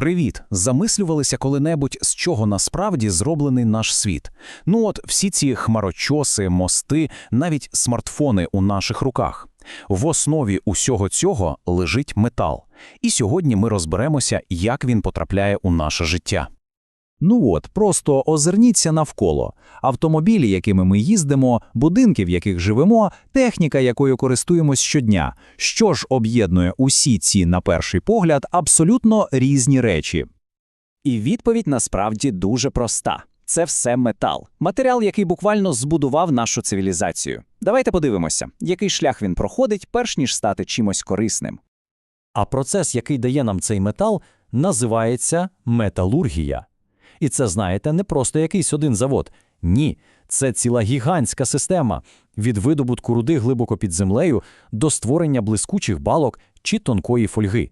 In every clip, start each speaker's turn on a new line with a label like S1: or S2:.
S1: Привіт! Замислювалися коли-небудь, з чого насправді зроблений наш світ. Ну от всі ці хмарочоси, мости, навіть смартфони у наших руках. В основі усього цього лежить метал. І сьогодні ми розберемося, як він потрапляє у наше життя.
S2: Ну от, просто озирніться навколо. Автомобілі, якими ми їздимо, будинки, в яких живемо, техніка, якою користуємось щодня. Що ж об'єднує усі ці, на перший погляд, абсолютно різні речі?
S3: І відповідь насправді дуже проста. Це все метал. Матеріал, який буквально збудував нашу цивілізацію. Давайте подивимося, який шлях він проходить, перш ніж стати чимось корисним.
S4: А процес, який дає нам цей метал, називається металургія. І це, знаєте, не просто якийсь один завод. Ні, це ціла гігантська система від видобутку руди глибоко під землею до створення блискучих балок чи тонкої фольги.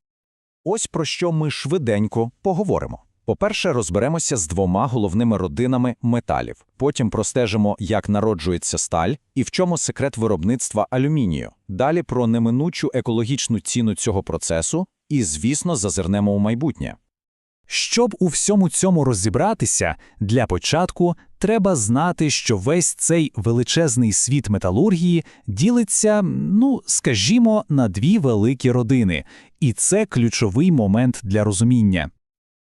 S2: Ось про що ми швиденько поговоримо. По-перше, розберемося з двома головними родинами металів. Потім простежимо, як народжується сталь і в чому секрет виробництва алюмінію. Далі про неминучу екологічну ціну цього процесу і, звісно, зазирнемо у майбутнє. Щоб у всьому цьому розібратися, для початку треба знати, що весь цей величезний світ металургії ділиться, ну, скажімо, на дві великі родини, і це ключовий момент для розуміння.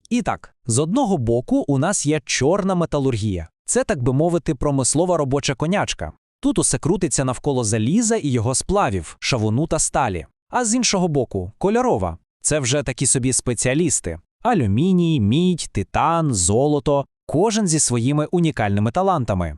S5: І так, з одного боку у нас є чорна металургія. Це, так би мовити, промислова робоча конячка. Тут усе крутиться навколо заліза і його сплавів, шавуну та сталі. А з іншого боку, кольорова. Це вже такі собі спеціалісти: алюміній, мідь, титан, золото, кожен зі своїми унікальними талантами.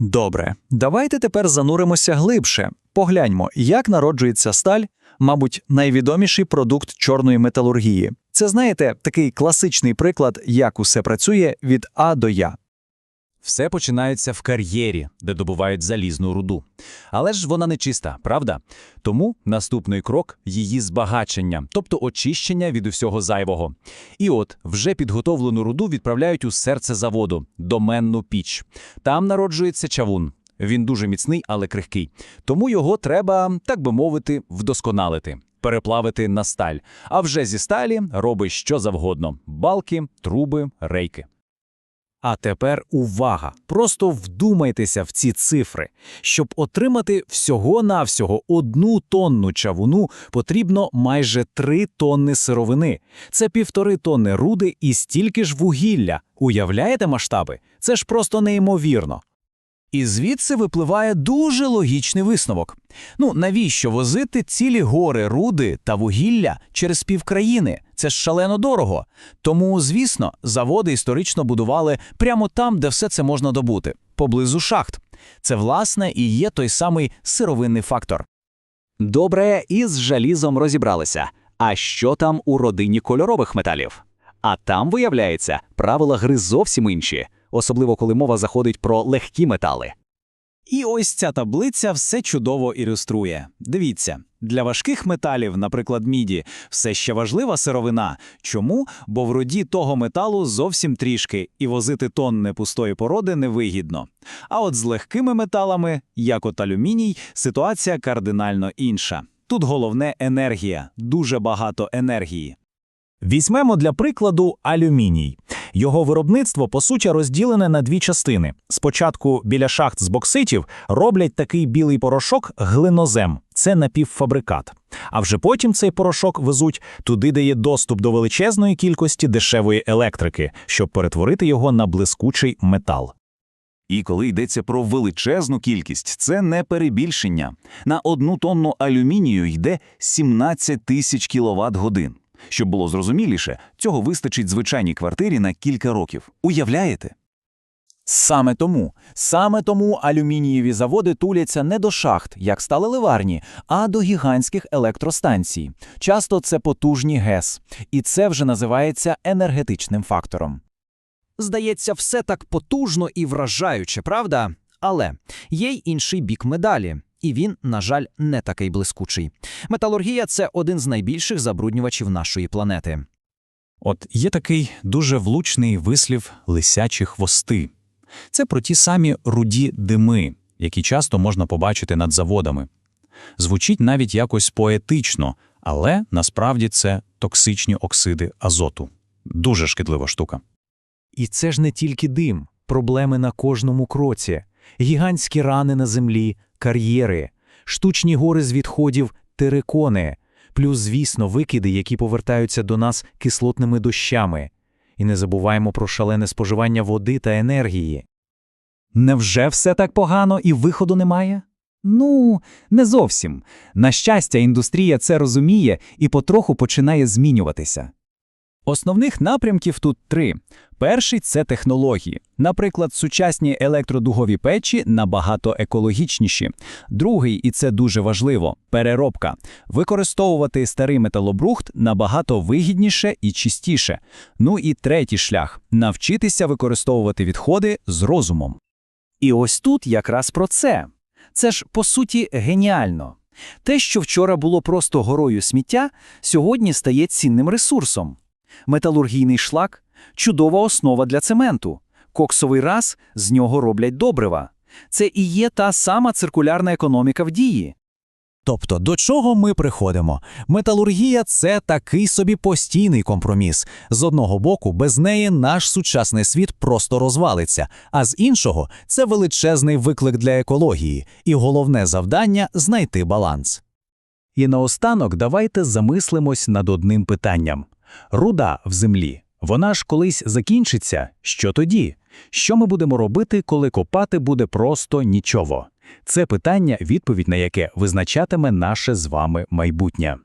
S2: Добре, давайте тепер зануримося глибше. Погляньмо, як народжується сталь, мабуть, найвідоміший продукт чорної металургії. Це, знаєте, такий класичний приклад, як усе працює від А до Я.
S1: Все починається в кар'єрі, де добувають залізну руду. Але ж вона не чиста, правда? Тому наступний крок її збагачення, тобто очищення від усього зайвого. І от вже підготовлену руду відправляють у серце заводу, доменну піч. Там народжується чавун. Він дуже міцний, але крихкий. Тому його треба, так би мовити, вдосконалити. Переплавити на сталь, а вже зі сталі роби що завгодно: балки, труби, рейки.
S2: А тепер увага! Просто вдумайтеся в ці цифри. Щоб отримати всього-навсього одну тонну чавуну, потрібно майже три тонни сировини. Це півтори тонни руди і стільки ж вугілля. Уявляєте масштаби? Це ж просто неймовірно. І звідси випливає дуже логічний висновок. Ну, навіщо возити цілі гори руди та вугілля через півкраїни? Це ж шалено дорого. Тому, звісно, заводи історично будували прямо там, де все це можна добути, поблизу шахт. Це, власне, і є той самий сировинний фактор.
S3: Добре, і з жалізом розібралися. А що там у родині кольорових металів? А там, виявляється, правила гри зовсім інші, особливо коли мова заходить про легкі метали.
S5: І ось ця таблиця все чудово ілюструє. Дивіться, для важких металів, наприклад, міді, все ще важлива сировина. Чому? Бо в руді того металу зовсім трішки, і возити тонни пустої породи невигідно. А от з легкими металами, як от алюміній, ситуація кардинально інша. Тут головне енергія, дуже багато енергії.
S2: Візьмемо для прикладу алюміній. Його виробництво, по суті, розділене на дві частини. Спочатку біля шахт з бокситів роблять такий білий порошок глинозем. Це напівфабрикат. А вже потім цей порошок везуть туди, де є доступ до величезної кількості дешевої електрики, щоб перетворити його на блискучий метал.
S6: І коли йдеться про величезну кількість, це не перебільшення. На одну тонну алюмінію йде 17 тисяч кіловат годин. Щоб було зрозуміліше, цього вистачить звичайній квартирі на кілька років. Уявляєте?
S1: Саме тому, саме тому алюмінієві заводи туляться не до шахт, як стали ливарні, а до гігантських електростанцій. Часто це потужні ГЕС, і це вже називається енергетичним фактором.
S5: Здається, все так потужно і вражаюче, правда? Але є й інший бік медалі. І він, на жаль, не такий блискучий. Металургія це один з найбільших забруднювачів нашої планети.
S2: От є такий дуже влучний вислів лисячі хвости. Це про ті самі руді дими, які часто можна побачити над заводами. Звучить навіть якось поетично, Але насправді це токсичні оксиди азоту. Дуже шкідлива штука. І це ж не тільки дим, проблеми на кожному кроці, гігантські рани на землі, кар'єри, штучні гори з відходів, терикони, плюс, звісно, викиди, які повертаються до нас кислотними дощами. І не забуваємо про шалене споживання води та енергії.
S5: Невже все так погано і виходу немає? Ну, не зовсім. На щастя, індустрія це розуміє і потроху починає змінюватися. Основних напрямків тут три. Перший це технології. Наприклад, сучасні електродугові печі набагато екологічніші. Другий, і це дуже важливо, переробка. Використовувати старий металобрухт набагато вигідніше і чистіше. Ну і третій шлях навчитися використовувати відходи з розумом. І ось тут якраз про це. Це ж, по суті, геніально. Те, що вчора було просто горою сміття, сьогодні стає цінним ресурсом. Металургійний шлак – чудова основа для цементу. Коксовий раз – з нього роблять добрива. Це і є та сама циркулярна економіка в дії.
S2: Тобто, до чого ми приходимо? Металургія це такий собі постійний компроміс. З одного боку, без неї наш сучасний світ просто розвалиться, а з іншого, це величезний виклик для екології, і головне завдання знайти баланс. І наостанок давайте замислимось над одним питанням: руда в землі. Вона ж колись закінчиться. Що тоді? Що ми будемо робити, коли копати буде просто нічого? Це питання, відповідь на яке визначатиме наше з вами майбутнє.